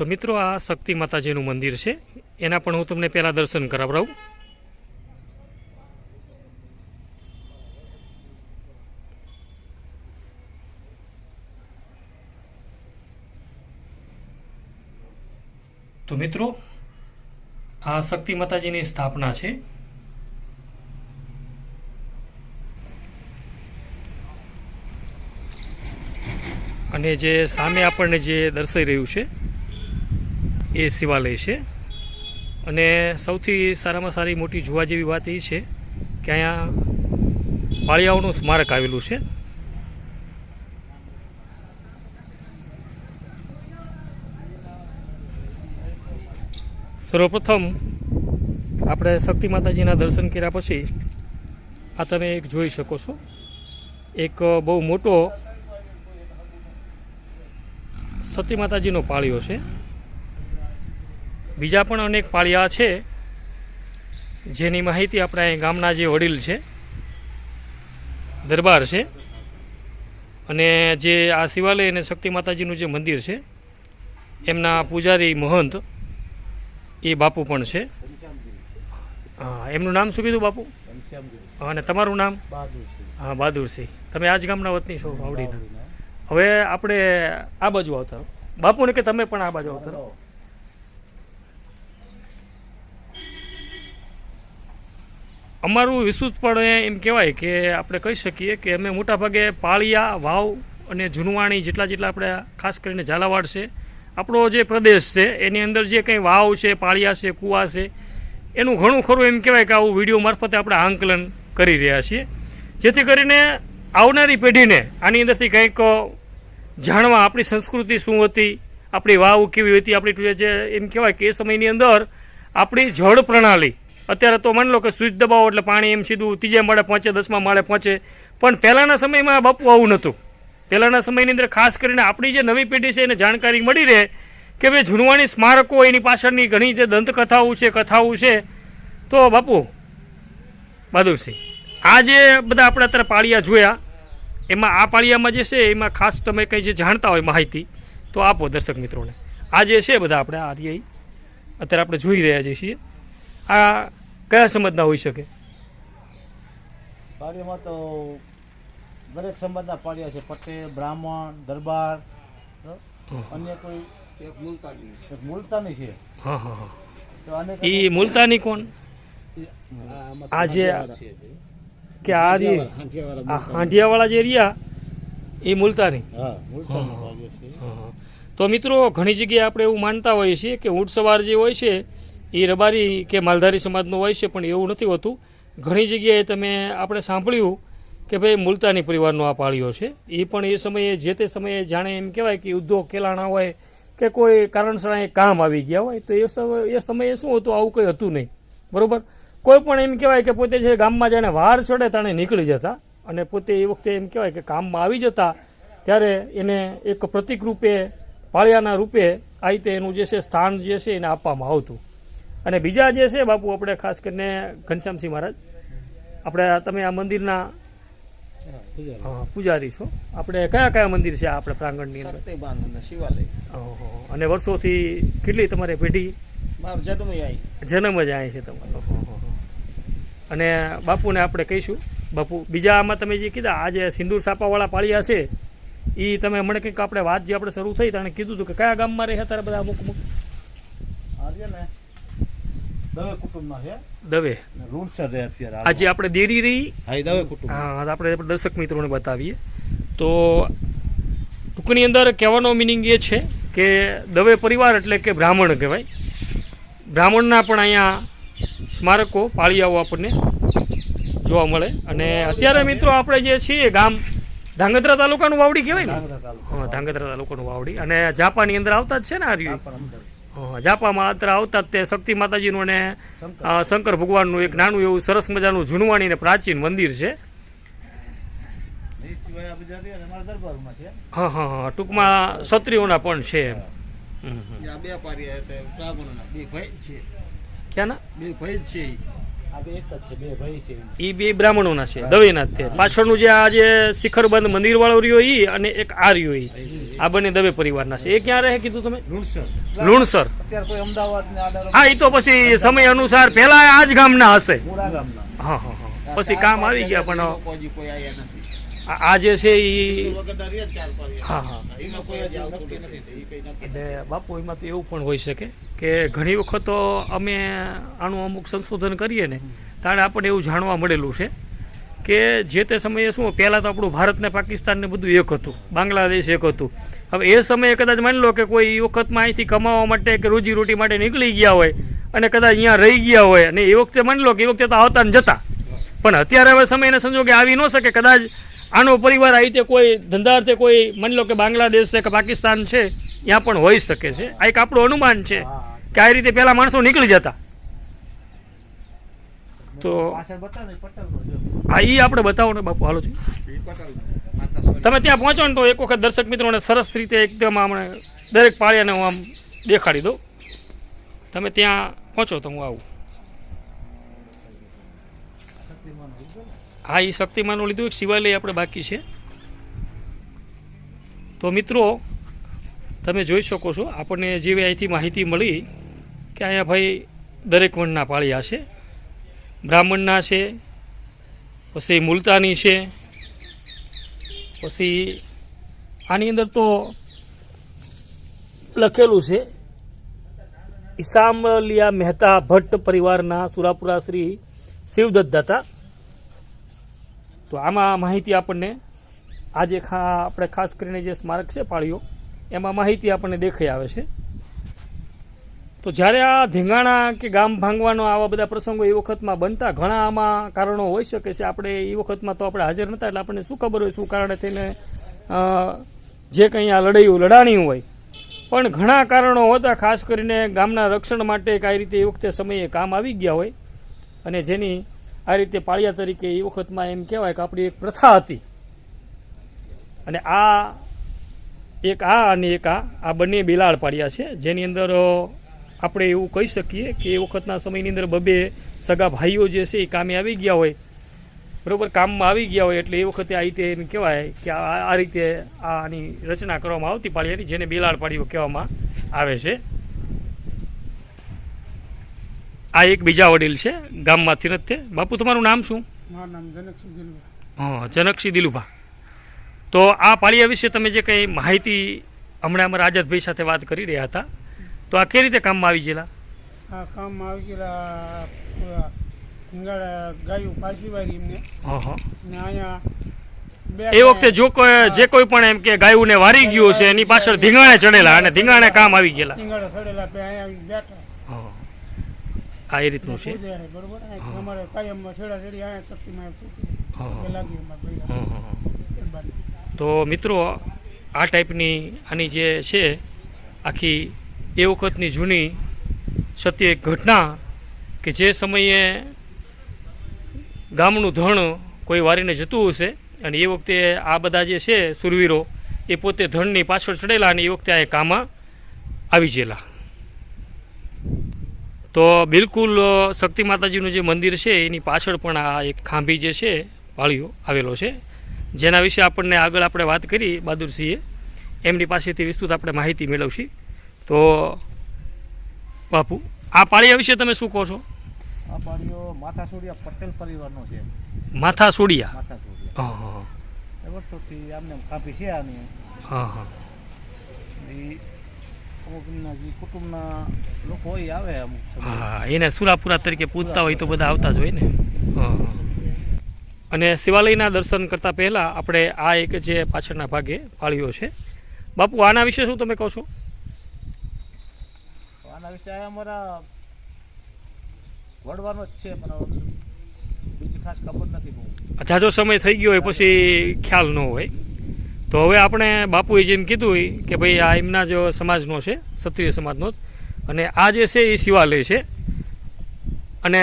તો મિત્રો, આ શક્તિ માતાજીનું મંદિર છે. એના પણ હું તમને પહેલાં દર્શન કરાવડાવું તો મિત્રો, આ શક્તિ માતાજીની સ્થાપના છે. અને જે સામે આપણને જે દર્શાઈ રહ્યું છે એ શિવાલય છે. અને સૌથી સારામાં સારી મોટી જોવા જેવી વાત એ છે કે અહીંયા પાળિયાઓનું સ્મારક આવેલું છે. સર્વપ્રથમ આપણે શક્તિ માતાજીના દર્શન કર્યા પછી આ તમે એક જોઈ શકો છો. એક બહુ મોટો સતી માતાજીનો પાળિયો છે. બીજા પણ અનેક પાળિયા છે જેની માહિતી આપણા અહીં ગામના જે વડીલ છે દરબાર છે અને જે આ શિવાલય અને શક્તિ માતાજીનું જે મંદિર છે એમના પૂજારી મહંત એ બાપુ પણ છે. હા એમનું નામ શું કીધું બાપુ? અને તમારું નામ? હા બહાદુરસિંહ તમે આ જ ગામના વતની છો વાવડીના હવે આપણે આ બાજુ આવતા બાપુને કે તમે પણ આ બાજુ આવતા અમારું વિસ્તૃતપણે એમ કહેવાય કે આપણે કહી શકીએ કે અમે મોટાભાગે પાળિયા, વાવ અને જુનવાણી જેટલા જેટલા આપણે ખાસ કરીને ઝાલાવાડ છે, આપણો જે પ્રદેશ છે, એની અંદર જે કંઈ વાવ છે, પાળિયા છે, કૂવા છે, એનું ઘણું ખરું એમ કહેવાય કે આવું વીડિયો મારફતે આપણે આંકલન કરી રહ્યા છીએ. જેથી કરીને આવનારી પેઢીને આની અંદરથી કંઈક જાણવા આપણી સંસ્કૃતિ શું હતી, આપણી વાવ કેવી હતી, આપણી જે એમ કહેવાય કે એ સમયની અંદર આપણી જળ પ્રણાલી અત્યારે તો માની લો કે સ્વિચ દબાવો એટલે પાણી એમ સીધું ત્રીજે માળે પહોંચે, દસમા માળે પહોંચે. પણ પહેલાંના સમયમાં બાપુ આવું નહોતું. પહેલાંના સમયની અંદર ખાસ કરીને આપણી જે નવી પેઢી છે એને જાણકારી મળી રહે કે ભાઈ જૂનવાણી સ્મારકો એની પાછળની ઘણી જે દંતકથાઓ છે, કથાઓ છે. તો બાપુ બહાદુરસિંહ આ જે બધા આપણે અત્યારે પાળિયા જોયા, એમાં આ પાળિયામાં જે છે, એમાં ખાસ તમે કંઈ જે જાણતા હોય માહિતી, તો આપો દર્શક મિત્રોને. આ જે છે બધા આપણે આ અત્યારે આપણે જોઈ રહ્યા છીએ. આ કયા સમાજના હોઈ શકે? પાળિયામાં તો દરેક સમાજના પાળિયા છે. પટેલ બ્રાહ્મણ દરબાર અન્ય કોઈ? એક મુલતાની. એક મુલતાની છે. હા હા હા. તો અનેક એ મુલતાની કોણ? આ જે કે આ જે આ હાંડિયાવાળા જે રહ્યા એ મુલતાની. હા મુલતાની હા. તો મિત્રો ઘણી જગ્યાએ આપણે એવું માનતા હોઈએ છીએ કે ઊંટ સવાર જે હોય છે એ રબારી કે માલધારી સમાજનો હોય છે, પણ એવું નથી હોતું. ઘણી જગ્યાએ તમે આપણે સાંભળ્યું કે ભાઈ મુલતાની પરિવારનો આ પાળ્યો છે. એ પણ એ સમયે, જે તે સમયે જાણે એમ કહેવાય કે ઉદ્યોગ કેલાણા હોય કે કોઈ કારણસર એ કામ આવી ગયા હોય, તો એ સમય એ સમયે શું હતું? આવું કંઈ હતું નહીં. બરોબર? કોઈ પણ એમ કહેવાય કે પોતે જે ગામમાં જાણે વાર ચડે તાણે નીકળી જતા અને પોતે એ વખતે એમ કહેવાય કે કામમાં આવી જતા, ત્યારે એને એક પ્રતિક રૂપે, પાળિયાના રૂપે આ રીતે એનું જે છે સ્થાન જે છે એને આપવામાં આવતું. અને બીજા જે છે બાપુ આપણે ખાસ કરીને ઘનશ્યામસિંહ મહારાજ આપણે તમે આ મંદિરના પૂજારી છો. આપણે કયા કયા મંદિર છે આપણે પ્રાંગણની અંદર? શિવાલય. અને વર્ષોથી કેટલી તમારે પેઢી? જન્મ જ અહીં છે તમારો. અને બાપુને આપણે કહીશું બાપુ બીજા આમાં તમે જે કીધા આ જે સિંદૂર સાપાવાળા પાળિયા છે એ તમે મને કંઈક આપણે વાત જે આપણે શરૂ થઈ તાણે કીધું હતું કે કયા ગામમાં રહે તારે બધા અમુક અમુક? આ છે ને દવે કુટુંબમાં છે. દવે. રૂડસર રહે અત્યારે આજે આપણે દેરી રહી. હા દવે કુટુંબ. હા આપણે દર્શક મિત્રોને બતાવીએ. તો ટૂંકની અંદર કહેવાનો મિનિંગ એ છે કે દવે પરિવાર એટલે કે બ્રાહ્મણ કહેવાય. બ્રાહ્મણના પણ અહીંયા સ્મારકો પાળિયાઓ આપણને જોવા મળે. અને અત્યારે મિત્રો આપણે જે છીએ ગામ ધાંગધ્રા તાલુકાનું વાવડી કહેવાય ને? ધાંગધ્રા હા ધાંગધ્રા તાલુકાનું વાવડી. અને જાપાની અંદર આવતા જ છે ને આ જાપામાં અત્યારે આવતા જ તે શક્તિ માતાજીનું અને શંકર. ભગવાનનું એક નાનું એવું સરસ મજાનું ઝૂણવાણી પ્રાચીન મંદિર છે. એ સિવાય આ બધા રહ્યા ને અમારા દરબારમાં છે. હા હા હા ટૂંકમાં ક્ષત્રિયોના પણ છે. એમ હમ, હમ. આ બે પારિયા હતા બ્રાહ્મણોના. બે ભાઈ જ છે. ક્યાંના? બે ભાઈ છે એ બે બ્રાહ્મણોના છે દવેનાથ છે. પાછળનું જે આ જે શિખરબંધ મંદિર વાળો રહ્યો ઈ અને એક આ રહ્યો આ બંને દવે પરિવારના છે. એ ક્યાં રહે કીધું તમે? લુણસર. હા એ તો પછી સમય અનુસાર પહેલા આ જ ગામના હશે. હા હા હા. પછી કામ આવી ગયા પણ આ જે છે એ. હા હા એટલે બાપુ એમાં તો એવું પણ હોઈ શકે કે ઘણી વખત તો અમે આનું અમુક સંશોધન કરીએ ને ત્યારે આપણને એવું જાણવા મળેલું છે કે જે તે સમયે શું, પહેલાં તો આપણું ભારત ને પાકિસ્તાન ને બધું એક હતું, બાંગ્લાદેશ એક હતું હવે એ સમયે કદાચ માની લો કે કોઈ વખતમાં અહીંથી કમાવા માટે કે રોજીરોટી માટે નીકળી ગયા હોય અને કદાચ અહીંયા રહી ગયા હોય, અને એ વખતે માની લો કે એ વખતે તો આવતા ને જતા પણ અત્યારે હવે સમયને સંજોગે આવી ન શકે, કદાચ આનો પરિવાર આવી રીતે કોઈ ધંધાર્થે કોઈ માની લો કે બાંગ્લાદેશ છે કે પાકિસ્તાન છે ત્યાં પણ હોઈ શકે છે આ એક આપણું અનુમાન છે કે આ રીતે પહેલાં માણસો નીકળી જતા તો હા ઈ આપણે બતાવો ને બાપુ હાલો છે. એ. તમે ત્યાં પહોંચો ને તો એક વખત દર્શક મિત્રોને સરસ રીતે એકદમ આપણે દરેક પાળિયાને હું આમ દેખાડી દઉં તમે ત્યાં પહોંચો તો હું આવું. હા એ શક્તિમાનનું લીધું, એક શિવાલય આપણે બાકી છે. તો મિત્રો, તમે જોઈ શકો છો, આપણને જેવી અહીંથી માહિતી મળી કે અહીંયા ભાઈ દરેક વર્ણના પાળિયા છે, બ્રાહ્મણના છે, પછી મુલતાની છે, પછી આની અંદર તો લખેલું છે, ઈસામલિયા મહેતા ભટ્ટ પરિવારના સુરાપુરા શ્રી શિવદત્ત દાતા. તો આમાં માહિતી આપણને આજે ખા, આપણે ખાસ કરીને જે સ્મારક છે પાળીઓ, એમાં માહિતી આપણને દેખાઈ આવે છે. તો જ્યારે આ ધીંગાણા કે ગામ ભાંગવાનો આવા બધા પ્રસંગો એ વખતમાં બનતા ઘણા આમાં કારણો હોઈ શકે છે. આપણે એ વખતમાં તો આપણે હાજર નહોતા એટલે આપણને શું ખબર હોય, શું કારણે થઈને જે કંઈ આ લડાઈઓ લડાણી હોય. પણ ઘણા કારણો હોતા, ખાસ કરીને ગામના રક્ષણ માટે કઈ રીતે એ વખતે સમયે કામ આવી ગયા હોય. અને જેની આ રીતે પાળિયા તરીકે એ વખતમાં એમ કહેવાય કે આપણી એક પ્રથા હતી. અને આ એક આ અને એક આ આ બંને બિલાડ પાડ્યા છે. જેની અંદર આપણે એવું કહી શકીએ કે એ વખતના સમયની અંદર બબે સગા ભાઈઓ જે છે એ કામે આવી ગયા હોય. બરાબર, કામમાં આવી ગયા હોય એટલે એ વખતે આ રીતે એમ કહેવાય કે આ રીતે આની રચના કરવામાં આવતી પાળિયાની, જેને બિલાડ પાડીઓ કહેવામાં આવે છે. આ એક બીજા વડીલ છે ગામમાંથી નથી બાપુ તમારું નામ શું? મારું નામ જનકસિંહ દિલવા હા જનકસિંહ દિલુભા. તો આ પાળિયા વિશે તમે જે કંઈ માહિતી હમણાં અમારા આઝાદભાઈ સાથે વાત કરી રહ્યા હતા તો આ કઈ રીતે કામમાં આવી ગયેલા? આ કામમાં આવી ગયેલા ધીંગાડા ગાયું પાછી વાળી એમને. હા હા. ને અહીંયા બે એ વખતે જો કોઈ જે કોઈ પણ એમ કે ગાયું ને વારી ગયું છે એની પાછળ ધીંગાણે ચડેલા અને ધીંગાણે કામ આવી ગયેલા. ધીંગાણે ચડેલા બે અહીંયા બેઠા. આ એ રીતનું છે. બરોબર? અમારે કાયમમાં છેડા છેડી શક્તિમાં. તો મિત્રો આ ટાઈપની આની જે છે આખી એ વખતની જૂની સત્ય એક ઘટના કે જે સમયે ગામનું ધણ કોઈ વારીને જતું હશે અને એ વખતે આ બધા જે છે સુરવીરો એ પોતે ધણની પાછળ ચડેલા અને એ વખતે આ કામમાં આવી ગયેલા. તો બિલકુલ શક્તિ માતાજીનું જે મંદિર છે એની પાછળ પણ આ એક ખાંભી જે છે પાળીઓ આવેલો છે. જેના વિશે આપણને આગળ આપણે વાત કરી બહાદુરસિંહે એમની પાસેથી વિસ્તૃત આપણે માહિતી મેળવશી. તો બાપુ આ પાળિયા વિશે તમે શું કહો છો? આ પાડીઓ માથા સોડિયા પટેલ પરિવારનો છે. માથા સોડિયા માથા સોડિયા હા. હા વર્ષોથી આમને આમ કાપી છે આની. હા હા. કુટુંબના લોકો હોય આવે અમુક હા એને સુરાપુરા તરીકે પૂજતા હોય તો બધા આવતા જ હોય ને. અને શિવાલયના દર્શન કરતા પહેલા આપણે આ એક જે પાછળના ભાગે પાળ્યો છે. બાપુ આના વિશે શું તમે કહો છો? આના વિશે અમારા વડવાનો જ છે પણ બીજી ખાસ ખબર નથી બહુ. જાજો સમય થઈ ગયો હોય પછી ખ્યાલ ન હોય. તો હવે આપણે બાપુએ જેમ કીધું હોય કે ભાઈ આ એમના જ સમાજનો છે ક્ષત્રિય સમાજનો જ. અને આ જે છે એ શિવાલય છે. અને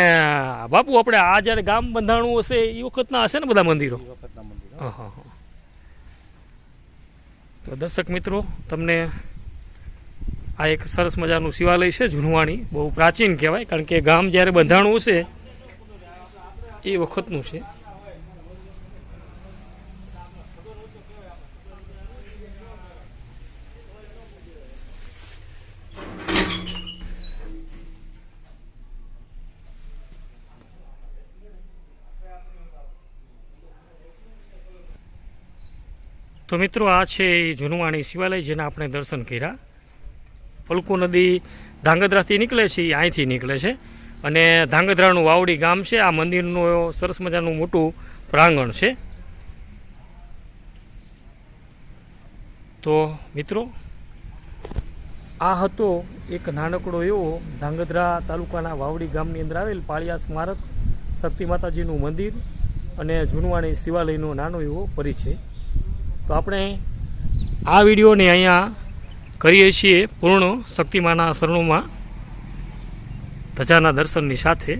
બાપુ આપણે આ જ્યારે ગામ બંધાણું હશે એ વખતના હશે ને બધા મંદિરો? હા હા. તો દર્શક મિત્રો તમને આ એક સરસ મજાનું શિવાલય છે જૂનવાણી. બહુ પ્રાચીન કહેવાય કારણ કે ગામ જ્યારે બંધાણું હશે એ વખતનું છે. તો મિત્રો, આ છે એ જૂનવાણી શિવાલય જેના આપણે દર્શન કર્યા. પલકુ નદી ધાંગધ્રાથી નીકળે છે, એ અહીંથી નીકળે છે. અને ધાંગધ્રાનું વાવડી ગામ છે, આ મંદિરનું સરસ મજાનું મોટું પ્રાંગણ છે. તો મિત્રો, આ હતો એક નાનકડો એવો ધાંગધ્રા તાલુકાના વાવડી ગામની અંદર આવેલ પાળિયા સ્મારક શક્તિ માતાજીનું મંદિર અને જૂનવાણી શિવાલયનો નાનો એવો પરિચય. તો આપણે આ વિડીયોને અહીંયા કરીએ છીએ પૂર્ણ શક્તિમાના શરણોમાં ધજાના દર્શનની સાથે.